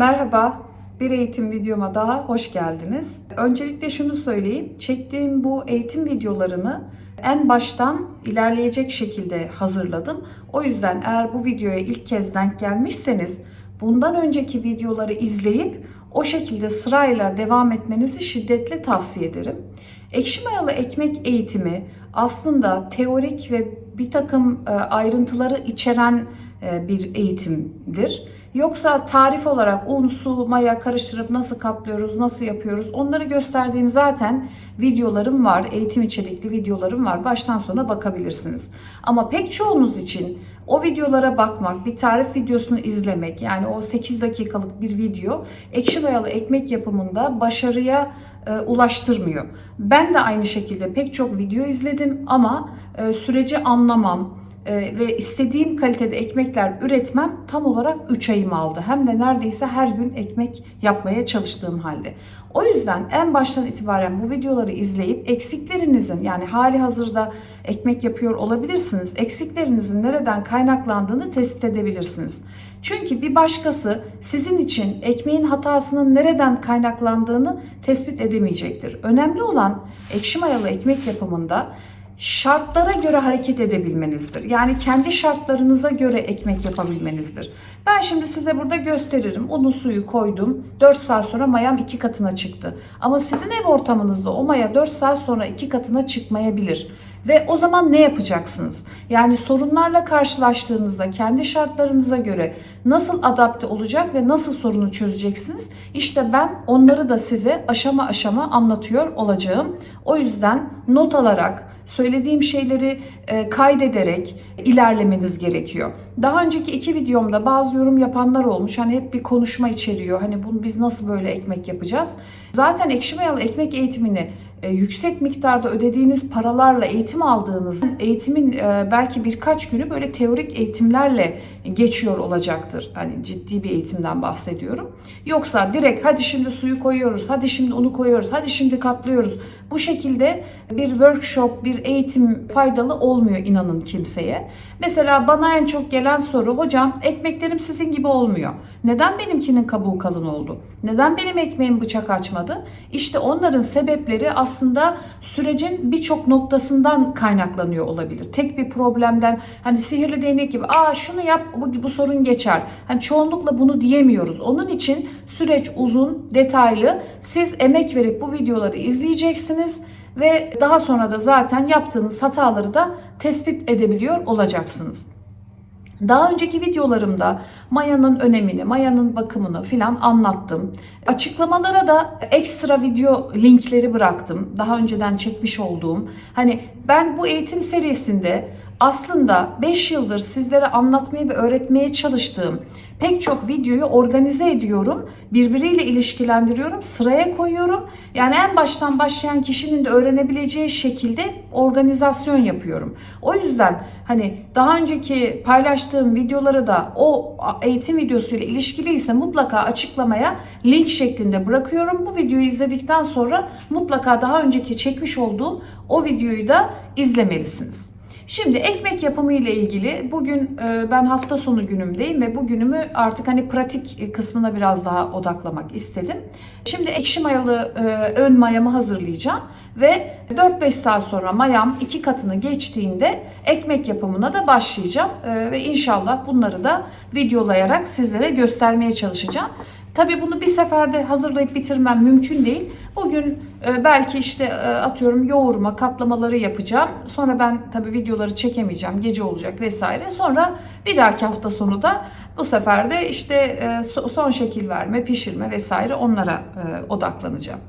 Merhaba, bir eğitim videoma daha hoş geldiniz. Öncelikle şunu söyleyeyim, çektiğim bu eğitim videolarını en baştan ilerleyecek şekilde hazırladım. O yüzden eğer bu videoya ilk kez denk gelmişseniz bundan önceki videoları izleyip o şekilde sırayla devam etmenizi şiddetle tavsiye ederim. Ekşi mayalı ekmek eğitimi aslında teorik ve bir takım e, ayrıntıları içeren e, bir eğitimdir. Yoksa tarif olarak un, su, maya karıştırıp nasıl katlıyoruz, nasıl yapıyoruz onları gösterdiğim zaten videolarım var. Eğitim içerikli videolarım var. Baştan sona bakabilirsiniz. Ama pek çoğunuz için o videolara bakmak, bir tarif videosunu izlemek yani o 8 dakikalık bir video ekşi mayalı ekmek yapımında başarıya e, ulaştırmıyor. Ben de aynı şekilde pek çok video izledim ama e, süreci anlamam, e, ve istediğim kalitede ekmekler üretmem tam olarak 3 ayımı aldı. Hem de neredeyse her gün ekmek yapmaya çalıştığım halde. O yüzden en baştan itibaren bu videoları izleyip eksiklerinizin yani hali hazırda ekmek yapıyor olabilirsiniz. Eksiklerinizin nereden kaynaklandığını tespit edebilirsiniz. Çünkü bir başkası sizin için ekmeğin hatasının nereden kaynaklandığını tespit edemeyecektir. Önemli olan ekşi mayalı ekmek yapımında şartlara göre hareket edebilmenizdir. Yani kendi şartlarınıza göre ekmek yapabilmenizdir. Ben şimdi size burada gösteririm. Unu suyu koydum. 4 saat sonra mayam 2 katına çıktı. Ama sizin ev ortamınızda o maya 4 saat sonra 2 katına çıkmayabilir. Ve o zaman ne yapacaksınız? Yani sorunlarla karşılaştığınızda kendi şartlarınıza göre nasıl adapte olacak ve nasıl sorunu çözeceksiniz? İşte ben onları da size aşama aşama anlatıyor olacağım. O yüzden not alarak, söylediğim şeyleri e, kaydederek ilerlemeniz gerekiyor. Daha önceki iki videomda bazı yorum yapanlar olmuş. Hani hep bir konuşma içeriyor. Hani bunu biz nasıl böyle ekmek yapacağız? Zaten ekşi mayalı ekmek eğitimini yüksek miktarda ödediğiniz paralarla eğitim aldığınız eğitimin e, belki birkaç günü böyle teorik eğitimlerle geçiyor olacaktır. Hani ciddi bir eğitimden bahsediyorum. Yoksa direkt hadi şimdi suyu koyuyoruz, hadi şimdi unu koyuyoruz, hadi şimdi katlıyoruz. Bu şekilde bir workshop, bir eğitim faydalı olmuyor inanın kimseye. Mesela bana en çok gelen soru hocam ekmeklerim sizin gibi olmuyor. Neden benimkinin kabuğu kalın oldu? Neden benim ekmeğim bıçak açmadı? İşte onların sebepleri aslında sürecin birçok noktasından kaynaklanıyor olabilir. Tek bir problemden hani sihirli değnek gibi aa şunu yap bu, bu sorun geçer. Hani çoğunlukla bunu diyemiyoruz. Onun için süreç uzun, detaylı. Siz emek verip bu videoları izleyeceksiniz ve daha sonra da zaten yaptığınız hataları da tespit edebiliyor olacaksınız. Daha önceki videolarımda mayanın önemini, mayanın bakımını filan anlattım. Açıklamalara da ekstra video linkleri bıraktım. Daha önceden çekmiş olduğum. Hani ben bu eğitim serisinde aslında 5 yıldır sizlere anlatmaya ve öğretmeye çalıştığım pek çok videoyu organize ediyorum. Birbiriyle ilişkilendiriyorum, sıraya koyuyorum. Yani en baştan başlayan kişinin de öğrenebileceği şekilde organizasyon yapıyorum. O yüzden hani daha önceki paylaştığım videoları da o eğitim videosuyla ilişkiliyse mutlaka açıklamaya link şeklinde bırakıyorum. Bu videoyu izledikten sonra mutlaka daha önceki çekmiş olduğum o videoyu da izlemelisiniz. Şimdi ekmek yapımı ile ilgili bugün e, ben hafta sonu günümdeyim ve bu günümü artık hani pratik kısmına biraz daha odaklamak istedim. Şimdi ekşi mayalı e, ön mayamı hazırlayacağım ve 4-5 saat sonra mayam iki katını geçtiğinde ekmek yapımına da başlayacağım E, ve inşallah bunları da videolayarak sizlere göstermeye çalışacağım. Tabii bunu bir seferde hazırlayıp bitirmem mümkün değil. Bugün e, belki işte e, atıyorum yoğurma, katlamaları yapacağım. Sonra ben tabii videoları çekemeyeceğim. Gece olacak vesaire. Sonra bir dahaki hafta sonu da bu sefer de işte e, son şekil verme, pişirme vesaire onlara odaklanacağım.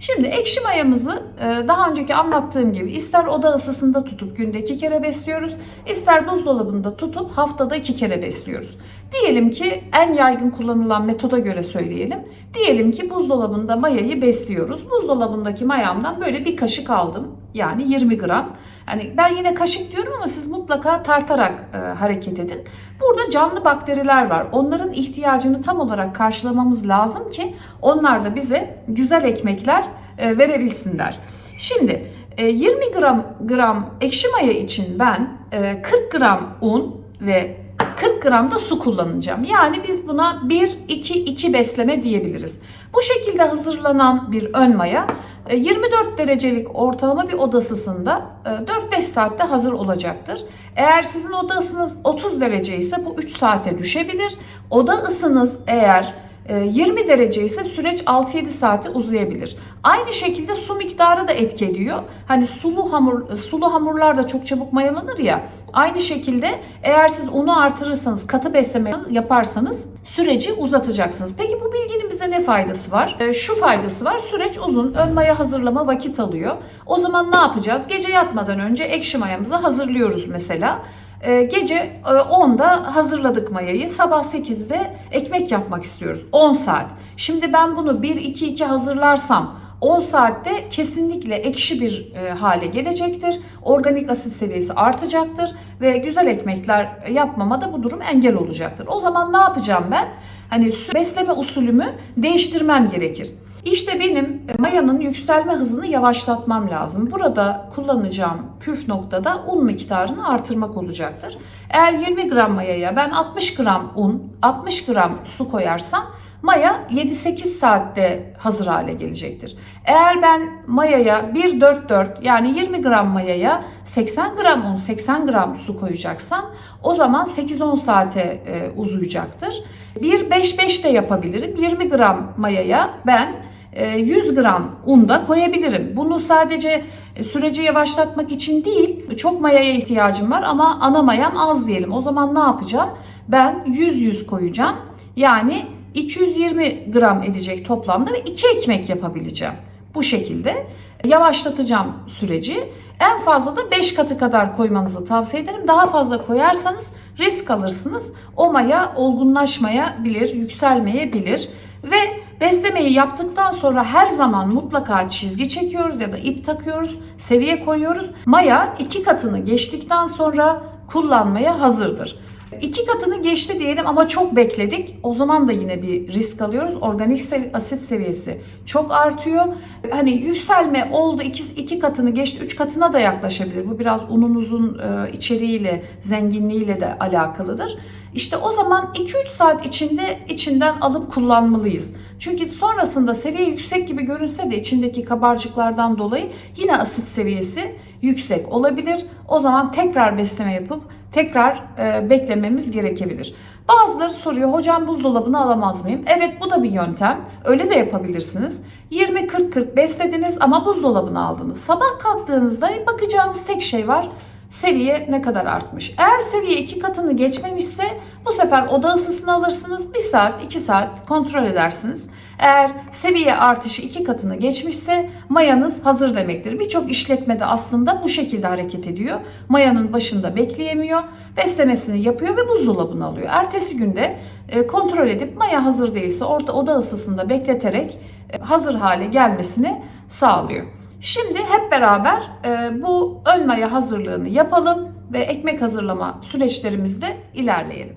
Şimdi ekşi mayamızı daha önceki anlattığım gibi ister oda ısısında tutup günde iki kere besliyoruz. ister buzdolabında tutup haftada iki kere besliyoruz. Diyelim ki en yaygın kullanılan metoda göre söyleyelim. Diyelim ki buzdolabında mayayı besliyoruz. Buzdolabındaki mayamdan böyle bir kaşık aldım. Yani 20 gram. Yani ben yine kaşık diyorum ama siz mutlaka tartarak e, hareket edin. Burada canlı bakteriler var. Onların ihtiyacını tam olarak karşılamamız lazım ki onlar da bize güzel ekmekler e, verebilsinler. Şimdi e, 20 gram gram ekşi maya için ben e, 40 gram un ve 40 gram da su kullanacağım. Yani biz buna 1-2-2 besleme diyebiliriz. Bu şekilde hazırlanan bir ön maya e, 24 derecelik ortalama bir oda ısısında e, 4-5 saatte hazır olacaktır. Eğer sizin oda ısınız 30 derece ise bu 3 saate düşebilir. Oda ısınız eğer e, 20 derece ise süreç 6-7 saate uzayabilir. Aynı şekilde su miktarı da etki ediyor. Hani sulu hamur sulu hamurlar da çok çabuk mayalanır ya. Aynı şekilde eğer siz unu artırırsanız, katı besleme yaparsanız süreci uzatacaksınız. Peki bu bilginin bize ne faydası var? E, şu faydası var. Süreç uzun. Ön maya hazırlama vakit alıyor. O zaman ne yapacağız? Gece yatmadan önce ekşi mayamızı hazırlıyoruz mesela. Ee, gece e, 10'da hazırladık mayayı. Sabah 8'de ekmek yapmak istiyoruz. 10 saat. Şimdi ben bunu 1-2-2 hazırlarsam 10 saatte kesinlikle ekşi bir e, hale gelecektir. Organik asit seviyesi artacaktır ve güzel ekmekler yapmama da bu durum engel olacaktır. O zaman ne yapacağım ben? Hani besleme usulümü değiştirmem gerekir. İşte benim e, mayanın yükselme hızını yavaşlatmam lazım. Burada kullanacağım püf noktada un miktarını artırmak olacaktır. Eğer 20 gram mayaya ben 60 gram un, 60 gram su koyarsam maya 7-8 saatte hazır hale gelecektir. Eğer ben mayaya 1-4-4 yani 20 gram mayaya 80 gram un, 80 gram su koyacaksam o zaman 8-10 saate e, uzayacaktır. 1-5-5 de yapabilirim. 20 gram mayaya ben e, 100 gram un da koyabilirim. Bunu sadece e, süreci yavaşlatmak için değil, çok mayaya ihtiyacım var ama ana mayam az diyelim. O zaman ne yapacağım? Ben 100-100 koyacağım. Yani 220 gram edecek toplamda ve 2 ekmek yapabileceğim. Bu şekilde yavaşlatacağım süreci. En fazla da 5 katı kadar koymanızı tavsiye ederim. Daha fazla koyarsanız risk alırsınız. O maya olgunlaşmayabilir, yükselmeyebilir. Ve beslemeyi yaptıktan sonra her zaman mutlaka çizgi çekiyoruz ya da ip takıyoruz, seviye koyuyoruz. Maya iki katını geçtikten sonra kullanmaya hazırdır. İki katını geçti diyelim ama çok bekledik. O zaman da yine bir risk alıyoruz. Organik sev- asit seviyesi çok artıyor. Hani yükselme oldu iki, iki katını geçti, üç katına da yaklaşabilir. Bu biraz ununuzun e, içeriğiyle, zenginliğiyle de alakalıdır. İşte o zaman 2-3 saat içinde içinden alıp kullanmalıyız. Çünkü sonrasında seviye yüksek gibi görünse de içindeki kabarcıklardan dolayı yine asit seviyesi yüksek olabilir. O zaman tekrar besleme yapıp tekrar e, beklememiz gerekebilir. Bazıları soruyor hocam buzdolabını alamaz mıyım? Evet bu da bir yöntem. Öyle de yapabilirsiniz. 20-40-40 beslediniz ama buzdolabını aldınız. Sabah kalktığınızda bakacağınız tek şey var seviye ne kadar artmış. Eğer seviye iki katını geçmemişse bu sefer oda ısısını alırsınız. 1 saat 2 saat kontrol edersiniz. Eğer seviye artışı iki katını geçmişse mayanız hazır demektir. Birçok işletmede aslında bu şekilde hareket ediyor. Mayanın başında bekleyemiyor. Beslemesini yapıyor ve buzdolabına alıyor. Ertesi günde e, kontrol edip maya hazır değilse orada oda ısısında bekleterek e, hazır hale gelmesini sağlıyor. Şimdi hep beraber e, bu ön maya hazırlığını yapalım ve ekmek hazırlama süreçlerimizde ilerleyelim.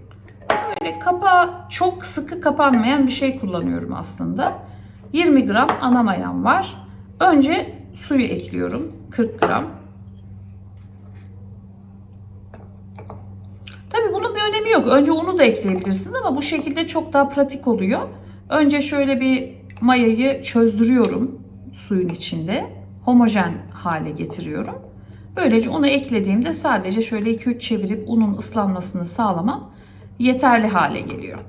Böyle kapağı çok sıkı kapanmayan bir şey kullanıyorum aslında. 20 gram ana mayam var. Önce suyu ekliyorum. 40 gram. Tabi bunun bir önemi yok. Önce unu da ekleyebilirsiniz ama bu şekilde çok daha pratik oluyor. Önce şöyle bir mayayı çözdürüyorum suyun içinde. Homojen hale getiriyorum. Böylece unu eklediğimde sadece şöyle 2-3 çevirip unun ıslanmasını sağlamam yeterli hale geliyor.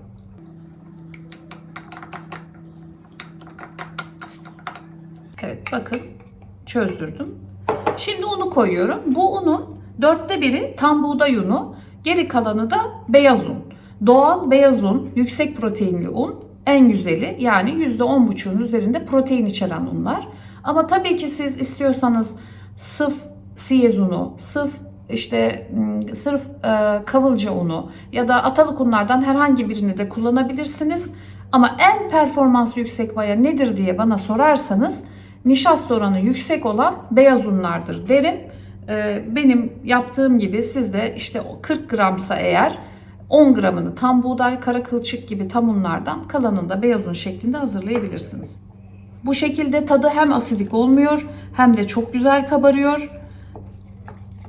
Evet bakın çözdürdüm. Şimdi unu koyuyorum. Bu unun dörtte biri tam buğday unu, geri kalanı da beyaz un. Doğal beyaz un, yüksek proteinli un en güzeli yani %10,5'un üzerinde protein içeren unlar. Ama tabii ki siz istiyorsanız sıf siyez unu, sıf işte ım, sırf e, kavılca unu ya da atalık unlardan herhangi birini de kullanabilirsiniz. Ama en performans yüksek maya nedir diye bana sorarsanız nişasta oranı yüksek olan beyaz unlardır derim. E, benim yaptığım gibi siz de işte o 40 gramsa eğer 10 gramını tam buğday, kara kılçık gibi tam unlardan kalanını da beyaz un şeklinde hazırlayabilirsiniz. Bu şekilde tadı hem asidik olmuyor hem de çok güzel kabarıyor.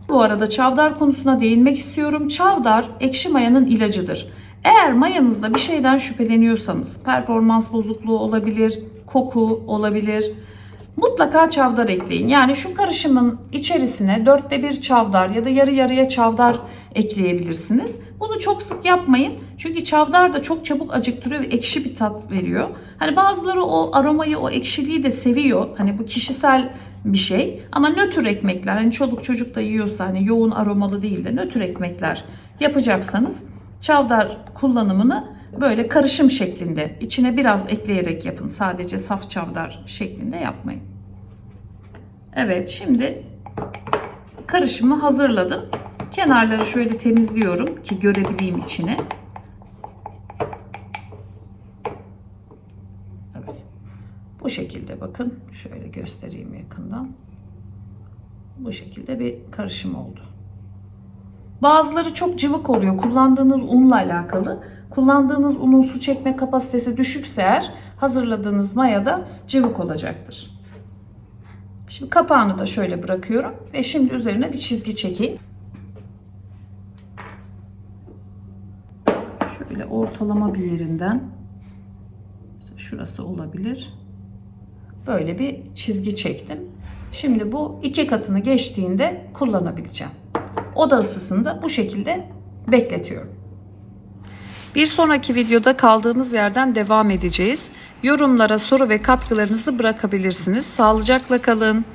Bu arada çavdar konusuna değinmek istiyorum. Çavdar ekşi mayanın ilacıdır. Eğer mayanızda bir şeyden şüpheleniyorsanız, performans bozukluğu olabilir, koku olabilir, mutlaka çavdar ekleyin. Yani şu karışımın içerisine dörtte bir çavdar ya da yarı yarıya çavdar ekleyebilirsiniz. Bunu çok sık yapmayın. Çünkü çavdar da çok çabuk acıktırıyor ve ekşi bir tat veriyor. Hani bazıları o aromayı, o ekşiliği de seviyor. Hani bu kişisel bir şey. Ama nötr ekmekler, hani çoluk çocuk da yiyorsa hani yoğun aromalı değil de nötr ekmekler yapacaksanız çavdar kullanımını böyle karışım şeklinde içine biraz ekleyerek yapın. Sadece saf çavdar şeklinde yapmayın. Evet şimdi karışımı hazırladım. Kenarları şöyle temizliyorum ki görebileyim içine. Evet. Bu şekilde bakın. Şöyle göstereyim yakından. Bu şekilde bir karışım oldu. Bazıları çok cıvık oluyor. Kullandığınız unla alakalı. Kullandığınız unun su çekme kapasitesi düşükse eğer hazırladığınız maya da cıvık olacaktır. Şimdi kapağını da şöyle bırakıyorum ve şimdi üzerine bir çizgi çekeyim. Şöyle ortalama bir yerinden şurası olabilir. Böyle bir çizgi çektim. Şimdi bu iki katını geçtiğinde kullanabileceğim. Oda ısısında bu şekilde bekletiyorum. Bir sonraki videoda kaldığımız yerden devam edeceğiz. Yorumlara soru ve katkılarınızı bırakabilirsiniz. Sağlıcakla kalın.